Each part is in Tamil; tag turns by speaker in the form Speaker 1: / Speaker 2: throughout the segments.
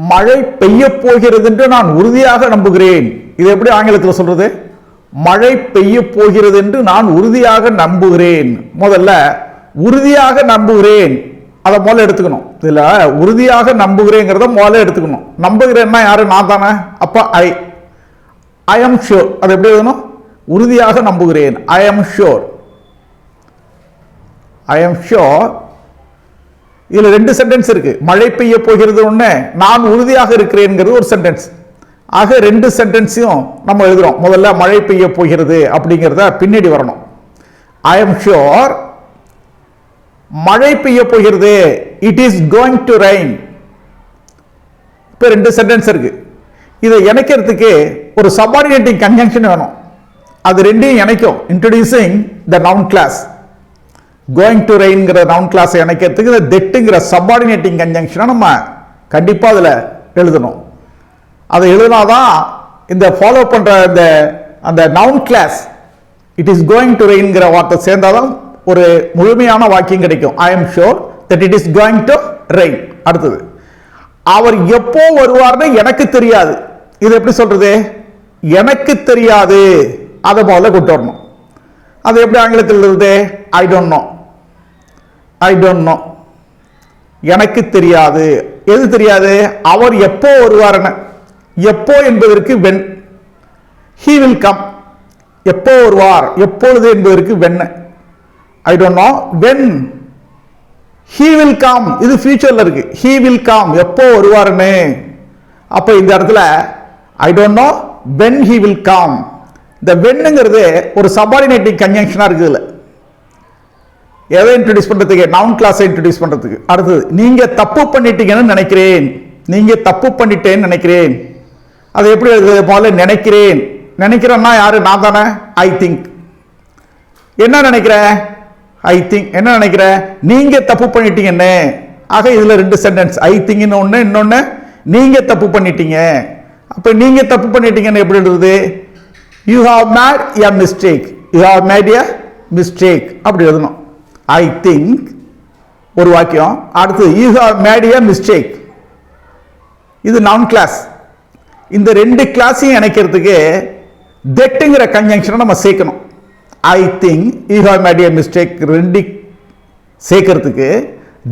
Speaker 1: மழை பெய்ய போகிறது என்று நான் உறுதியாக நம்புகிறேன். இது எப்படி ஆங்கிலத்தில் சொல்றது? மழை பெய்ய போகிறது என்று நான் உறுதியாக நம்புகிறேன். முதல்ல உறுதியாக நம்புகிறேன். அதை முதல்ல எடுத்துக்கணும். இதுல உறுதியாக நம்புகிறேங்கிறத முதல்ல எடுத்துக்கணும். நம்புகிறேன்னா யாரு? நான் தானே. அப்போ ஐ ஐ எம் ஷியோர் அது எப்படி எழுதணும்? உறுதியாக நம்புகிறேன். I am sure I am sure இதுல ரெண்டு சென்டென்ஸ் இருக்கு. மழை பெய்ய போகிறது ஒன்று நான் உறுதியாக இருக்கிறேங்கிறது ஒரு சென்டென்ஸ் ஆக ரெண்டு சென்டென்ஸையும் நம்ம எழுதுறோம். முதல்ல மழை பெய்ய போகிறது அப்படிங்கிறத பின்னாடி வரணும். ஐ எம் ஷுர் மழை பெய்ய போகிறது. It is going to rain இப்போ ரெண்டு சென்டென்ஸ் இருக்கு. இதை இணைக்கிறதுக்கு ஒரு சபார்டினேட்டிங் கன்ஜங்ஷன் வேணும். அது ரெண்டையும் இணைக்கும். Introducing the noun clause going to ரெயின்ங்கிற noun கிளாஸை இணைக்கிறதுக்கு இந்த தெட்டுங்கிற சப்பார்டினேட்டிங் கன்ஜங்ஷனை நம்ம கண்டிப்பாக அதில் எழுதணும். அதை எழுதினாதான் இந்த ஃபாலோ பண்ணுற இந்த அந்த noun clause it is going to ரெயின்ங்கிற வார்த்தை சேர்ந்தாதான் ஒரு முழுமையான வாக்கியம் கிடைக்கும். I am sure that it is going to rain அடுத்தது அவர் எப்போ வருவார்னு எனக்கு தெரியாது. இது எப்படி சொல்றது? எனக்கு தெரியாது. அதை முதல்ல கொண்டு வரணும். அது எப்படி ஆங்கிலத்தில் எழுதுது I don't know I don't know எனக்கு தெரியாது. எது தெரியாது? அவர் எப்போ வருவார்னு எப்போ என்பதற்கு வென் ஹீ வில் கம் எப்போ வருவார்? எப்பொழுது என்பதற்கு when I don't know when he will come இது ஃபியூச்சரில் இருக்கு. ஹீ வில் கம் எப்போ வருவாருன்னு அப்போ இந்த இடத்துல I don't know when he will come இந்த வென்னுங்கிறது ஒரு சபார்டினேட்டிங் கன்ஜங்ஷனாக இருக்குது எதை இன்ட்ரடியூஸ் பண்ணுறதுக்கு நவுன் கிளாஸை இன்ட்ரடியூஸ் பண்ணுறதுக்கு அடுத்தது நீங்கள் தப்பு பண்ணிட்டீங்கன்னு நினைக்கிறேன். நீங்கள் தப்பு பண்ணிட்டேன்னு நினைக்கிறேன். அது எப்படி எழுதுறது முதல்ல நினைக்கிறேன். நினைக்கிறேன்னா யார்? நான் தானே? ஐ திங்க் என்ன நினைக்கிற? ஐ திங்க் என்ன நினைக்கிற? நீங்கள் தப்பு பண்ணிட்டீங்கன்னு. ஆக இதில் ரெண்டு சென்டென்ஸ் ஐ திங்க்னு ஒன்று இன்னொன்று நீங்கள் தப்பு பண்ணிட்டீங்க. அப்போ நீங்கள் தப்பு பண்ணிட்டீங்கன்னு எப்படி எழுதுது you have made a mistake you have made a mistake அப்படி எழுதணும். ஐ திங்க் ஒரு வாக்கியம். அடுத்து you have made a mistake இது நவுன் கிளாஸ் இந்த ரெண்டு கிளாஸையும் இணைக்கிறதுக்கு தெட்டுங்கிற கன்ஜங்ஷனை நம்ம சேர்க்கணும். I think you have made a mistake ரெண்டு சேர்க்கறதுக்கு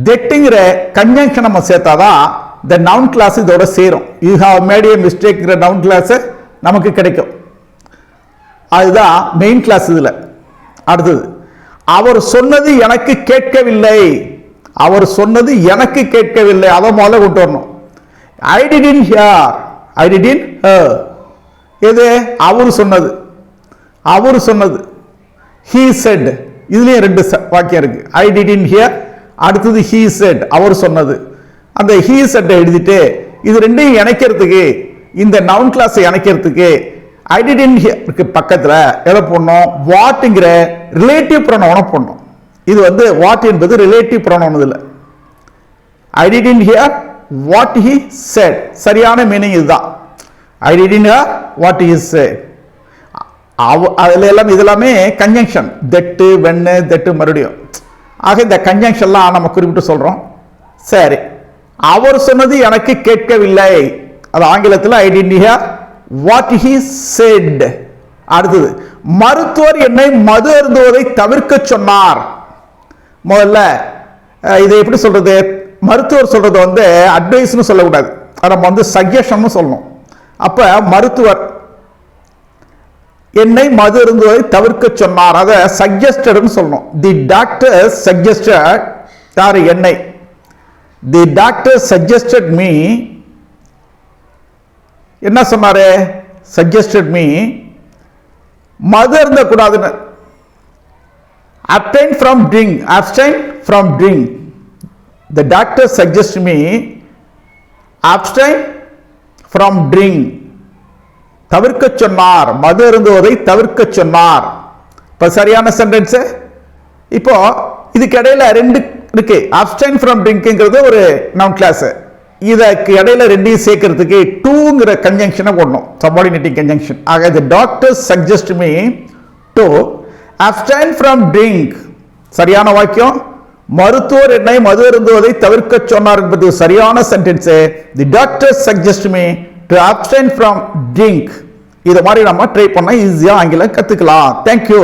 Speaker 1: தெட்டுங்கிற கன்ஜங்ஷன் நம்ம சேர்த்தாதான் இந்த நவுன் கிளாஸ் இதோட சேரும். யூ ஹாவ் மேட் எ மிஸ்டேக்ங்கிற நவுன் கிளாஸு நமக்கு கிடைக்கும். அதுதான் மெயின் கிளாஸ் இதில். அடுத்தது அவர் சொன்னது எனக்கு கேட்கவில்லை. அவர் சொன்னது எனக்கு கேட்கவில்லை. அதை முதல்ல கொண்டு வரணும். ஐ டிடின் ஹியர் ஐ டிடின் எது? அவர் சொன்னது. அவர் சொன்னது. ஹீ செட் இதுலேயும் ரெண்டு ச- வாக்கியம் இருக்குது ஐ டிடின் ஹியர் அடுத்தது ஹீ செட் அவர் சொன்னது. அந்த ஹீ செட்டை எழுதிட்டு இது ரெண்டையும் இணைக்கிறதுக்கு இந்த நவுன் கிளாஸை இணைக்கிறதுக்கு ஐ டிடின் ஹியருக்கு எதை போடணும்? வாட்டுங்கிற ரிலேட்டிவ் ப்ரொனவுனை போடணும். இது வந்து வாட் என்பது ரிலேட்டிவ் ப்ரொனவுன் இதுல I didn't hear what he said சரியான மீனிங் இதுதான். I didn't hear what he said அவ அதில் எல்லாம் இதெல்லாமே கன்ஜங்ஷன் தெட்டு வெண்ணு தெட்டு மறுபடியும். ஆக இந்த கன்ஜங்ஷன்லாம் நம்ம குறிப்பிட்டு சொல்கிறோம் சரி. அவர் சொன்னது எனக்கு கேட்கவில்லை. அது ஆங்கிலத்தில் I hear what he said அடுத்தது மருத்துவர் என்னை மது அருந்துவதை தவிர்க்க சொன்னார். முதல்ல இதை எப்படி சொல்றது? மருத்துவர் சொல்றது வந்து அட்வைஸ்னு சொல்லக்கூடாது. அதை நம்ம வந்து சஜஷன் சொல்லணும். அப்ப மருத்துவர் என்னை மது அருந்துவதை தவிர்க்க சொன்னார். அதை சஜஸ்டட்னு சொல்லணும். தி டாக்டர் சஜஸ்டட் யார்? என்னை. தி டாக்டர் சஜஸ்டட் மீ என்ன சொன்னாரே? சஜஸ்டட் மீ மது அருந்தக்கூடாதுன்னு abstain from drink abstain from drink the doctor suggests me abstain from drink தவிர்க்க சொன்னார். மது அருந்துவதை தவிர்க்க சொன்னார். இப்போ சரியான சென்டென்ஸு இப்போ இதுக்கு இடையில ரெண்டு இருக்கு. அப்டைன் ஃப்ரம் ட்ரிங்க்குங்கிறது ஒரு நவுன் கிளாஸு இதற்கு இடையில ரெண்டையும் சேர்க்கறதுக்கு டூங்கிற கன்ஜங்ஷனை போடணும். சபார்டினேட்டிங் கன்ஜங்ஷன் ஆக the doctor suggest me to abstain from drink சரியான வாக்கியம்? மருத்துவர் என்னை மது அருந்துவதை தவிர்க்க சொன்னார் என்பது சரியான sentence the doctor suggest me to abstain from drink இது மாதிரி நம்ம ட்ரை பண்ணால் ஈஸியாக ஆங்கிலம் கற்றுக்கலாம் தேங்க்யூ